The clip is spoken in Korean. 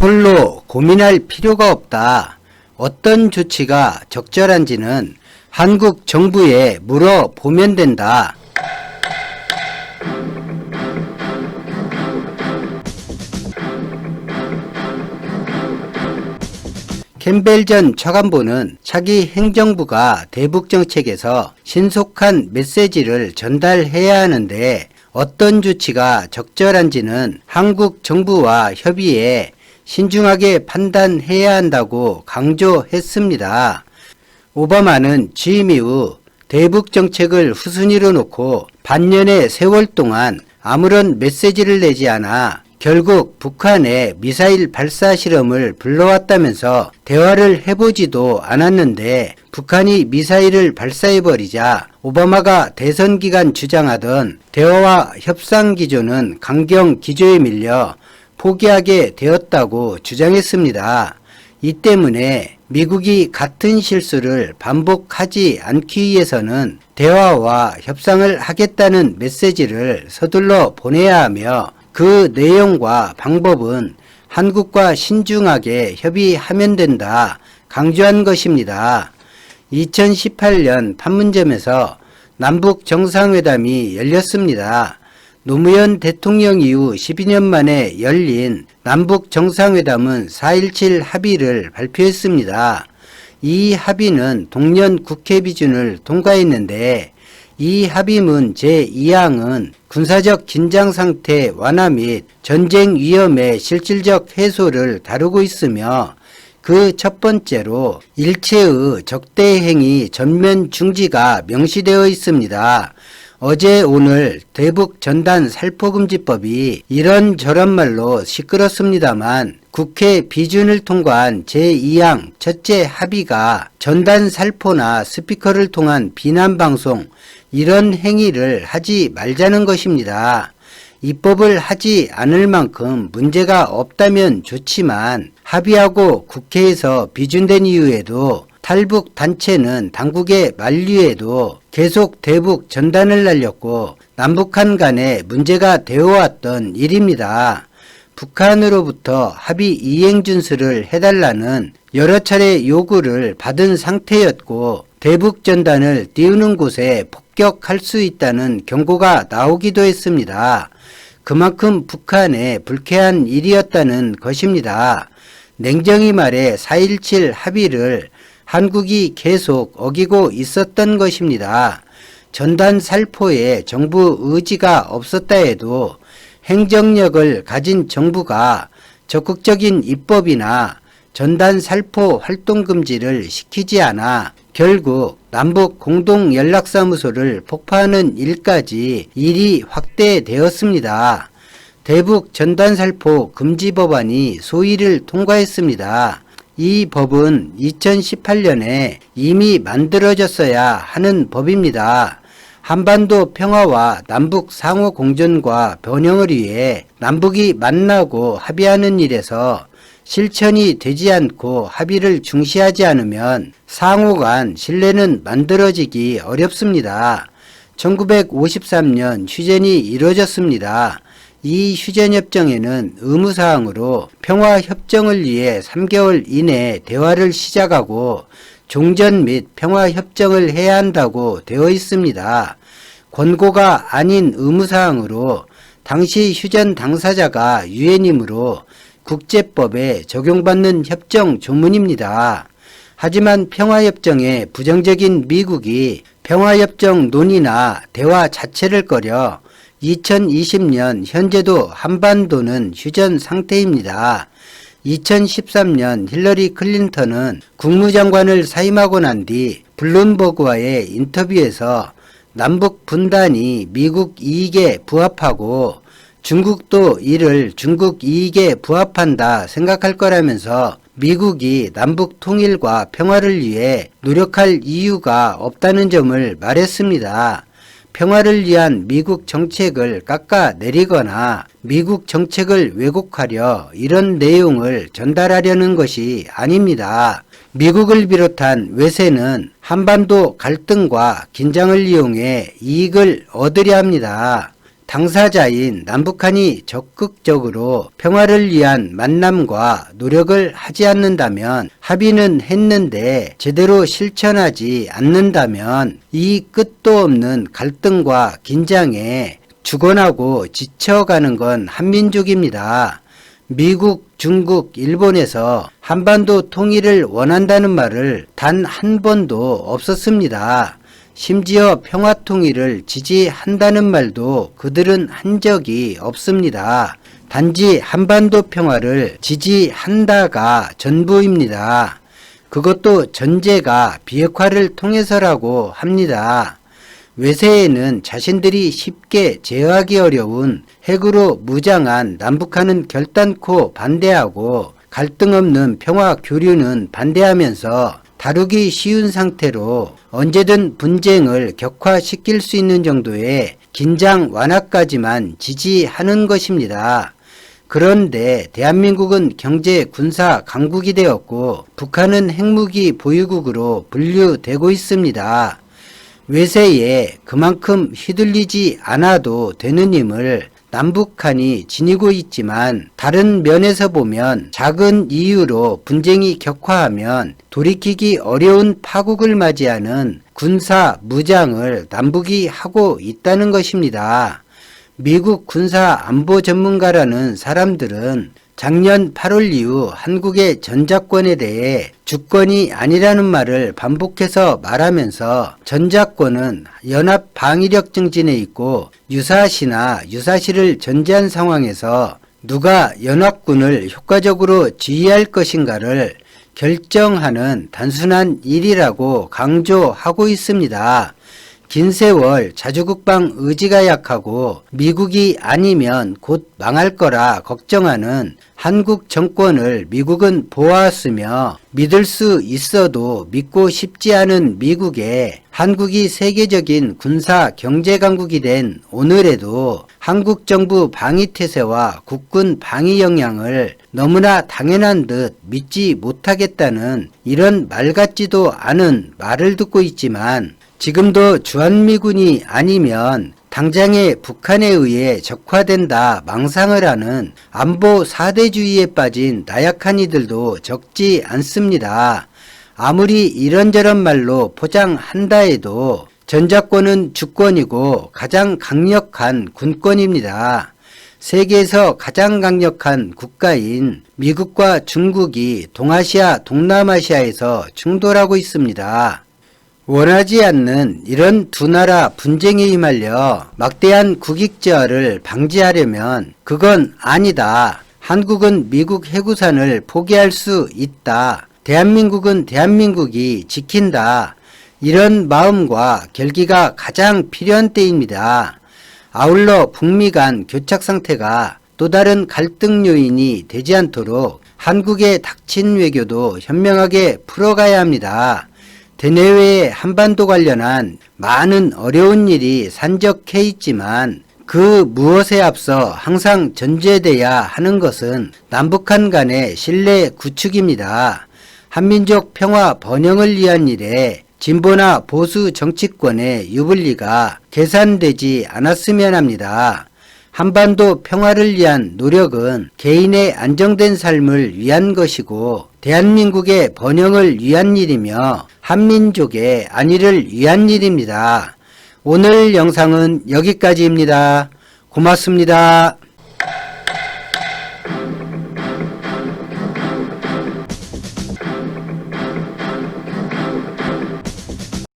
홀로 고민할 필요가 없다. 어떤 조치가 적절한지는 한국 정부에 물어보면 된다. 캠벨 전 차관보는 차기 행정부가 대북 정책에서 신속한 메시지를 전달해야 하는데 어떤 조치가 적절한지는 한국 정부와 협의해 신중하게 판단해야 한다고 강조했습니다. 오바마는 취임 이후 대북 정책을 후순위로 놓고 반년의 세월 동안 아무런 메시지를 내지 않아 결국 북한의 미사일 발사 실험을 불러왔다면서 대화를 해보지도 않았는데 북한이 미사일을 발사해버리자 오바마가 대선 기간 주장하던 대화와 협상 기조는 강경 기조에 밀려 포기하게 되었다고 주장했습니다. 이 때문에 미국이 같은 실수를 반복하지 않기 위해서는 대화와 협상을 하겠다는 메시지를 서둘러 보내야 하며 그 내용과 방법은 한국과 신중하게 협의하면 된다 강조한 것입니다. 2018년 판문점에서 남북 정상회담이 열렸습니다. 노무현 대통령 이후 12년 만에 열린 남북 정상회담은 4.17 합의를 발표했습니다. 이 합의는 동년 국회 비준을 통과했는데 이 합의문 제2항은 군사적 긴장 상태 완화 및 전쟁 위험의 실질적 해소를 다루고 있으며 그 첫 번째로 일체의 적대 행위 전면 중지가 명시되어 있습니다. 어제 오늘 대북 전단 살포금지법이 이런저런 말로 시끄럽습니다만 국회 비준을 통과한 제2항 첫째 합의가 전단 살포나 스피커를 통한 비난 방송 이런 행위를 하지 말자는 것입니다. 입법을 하지 않을 만큼 문제가 없다면 좋지만 합의하고 국회에서 비준된 이후에도 탈북 단체는 당국의 만류에도 계속 대북 전단을 날렸고 남북한 간에 문제가 되어왔던 일입니다. 북한으로부터 합의 이행 준수를 해달라는 여러 차례 요구를 받은 상태였고 대북 전단을 띄우는 곳에 폭격할 수 있다는 경고가 나오기도 했습니다. 그만큼 북한의 불쾌한 일이었다는 것입니다. 냉정히 말해 4.17 합의를 한국이 계속 어기고 있었던 것입니다. 전단 살포에 정부 의지가 없었다 해도 행정력을 가진 정부가 적극적인 입법이나 전단 살포 활동 금지를 시키지 않아 결국 남북 공동 연락사무소를 폭파하는 일까지 일이 확대되었습니다. 대북 전단 살포 금지 법안이 소위를 통과했습니다. 이 법은 2018년에 이미 만들어졌어야 하는 법입니다. 한반도 평화와 남북 상호 공존과 변형을 위해 남북이 만나고 합의하는 일에서 실천이 되지 않고 합의를 중시하지 않으면 상호 간 신뢰는 만들어지기 어렵습니다. 1953년 휴전이 이루어졌습니다. 이 휴전협정에는 의무사항으로 평화협정을 위해 3개월 이내 대화를 시작하고 종전 및 평화협정을 해야 한다고 되어 있습니다. 권고가 아닌 의무사항으로 당시 휴전 당사자가 유엔이므로 국제법에 적용받는 협정 조문입니다. 하지만 평화협정에 부정적인 미국이 평화협정 논의나 대화 자체를 꺼려 2020년 현재도 한반도는 휴전 상태입니다. 2013년 힐러리 클린턴은 국무장관을 사임하고 난 뒤 블룸버그와의 인터뷰에서 남북 분단이 미국 이익에 부합하고 중국도 이를 중국 이익에 부합한다 생각할 거라면서 미국이 남북 통일과 평화를 위해 노력할 이유가 없다는 점을 말했습니다. 평화를 위한 미국 정책을 깎아내리거나 미국 정책을 왜곡하려 이런 내용을 전달하려는 것이 아닙니다. 미국을 비롯한 외세는 한반도 갈등과 긴장을 이용해 이익을 얻으려 합니다. 당사자인 남북한이 적극적으로 평화를 위한 만남과 노력을 하지 않는다면 합의는 했는데 제대로 실천하지 않는다면 이 끝도 없는 갈등과 긴장에 죽어나고 지쳐가는 건 한민족입니다. 미국, 중국, 일본에서 한반도 통일을 원한다는 말을 단 한 번도 없었습니다. 심지어 평화 통일을 지지한다는 말도 그들은 한 적이 없습니다. 단지 한반도 평화를 지지한다가 전부입니다. 그것도 전제가 비핵화를 통해서라고 합니다. 외세에는 자신들이 쉽게 제어하기 어려운 핵으로 무장한 남북한은 결단코 반대하고 갈등 없는 평화 교류는 반대하면서 다루기 쉬운 상태로 언제든 분쟁을 격화시킬 수 있는 정도의 긴장 완화까지만 지지하는 것입니다. 그런데 대한민국은 경제 군사 강국이 되었고 북한은 핵무기 보유국으로 분류되고 있습니다. 외세에 그만큼 휘둘리지 않아도 되는 힘을 남북한이 지니고 있지만 다른 면에서 보면 작은 이유로 분쟁이 격화하면 돌이키기 어려운 파국을 맞이하는 군사 무장을 남북이 하고 있다는 것입니다. 미국 군사 안보 전문가라는 사람들은 작년 8월 이후 한국의 전작권에 대해 주권이 아니라는 말을 반복해서 말하면서 전작권은 연합 방위력 증진에 있고 유사시나 유사시를 전제한 상황에서 누가 연합군을 효과적으로 지휘할 것인가를 결정하는 단순한 일이라고 강조하고 있습니다. 긴 세월 자주국방 의지가 약하고 미국이 아니면 곧 망할 거라 걱정하는 한국 정권을 미국은 보았으며 믿을 수 있어도 믿고 싶지 않은 미국에 한국이 세계적인 군사 경제 강국이 된 오늘에도 한국 정부 방위 태세와 국군 방위 역량을 너무나 당연한 듯 믿지 못하겠다는 이런 말 같지도 않은 말을 듣고 있지만 지금도 주한미군이 아니면 당장에 북한에 의해 적화된다 망상을 하는 안보 사대주의에 빠진 나약한 이들도 적지 않습니다. 아무리 이런저런 말로 포장한다 해도 전작권은 주권이고 가장 강력한 군권입니다. 세계에서 가장 강력한 국가인 미국과 중국이 동아시아, 동남아시아에서 충돌하고 있습니다. 원하지 않는 이런 두 나라 분쟁에 휘말려 막대한 국익저하를 방지하려면 그건 아니다. 한국은 미국 해구산을 포기할 수 있다. 대한민국은 대한민국이 지킨다. 이런 마음과 결기가 가장 필요한 때입니다. 아울러 북미 간 교착 상태가 또 다른 갈등 요인이 되지 않도록 한국의 닥친 외교도 현명하게 풀어가야 합니다. 대내외의 한반도 관련한 많은 어려운 일이 산적해 있지만 그 무엇에 앞서 항상 전제돼야 하는 것은 남북한 간의 신뢰 구축입니다. 한민족 평화 번영을 위한 일에 진보나 보수 정치권의 유불리가 계산되지 않았으면 합니다. 한반도 평화를 위한 노력은 개인의 안정된 삶을 위한 것이고 대한민국의 번영을 위한 일이며 한민족의 안위를 위한 일입니다. 오늘 영상은 여기까지입니다. 고맙습니다.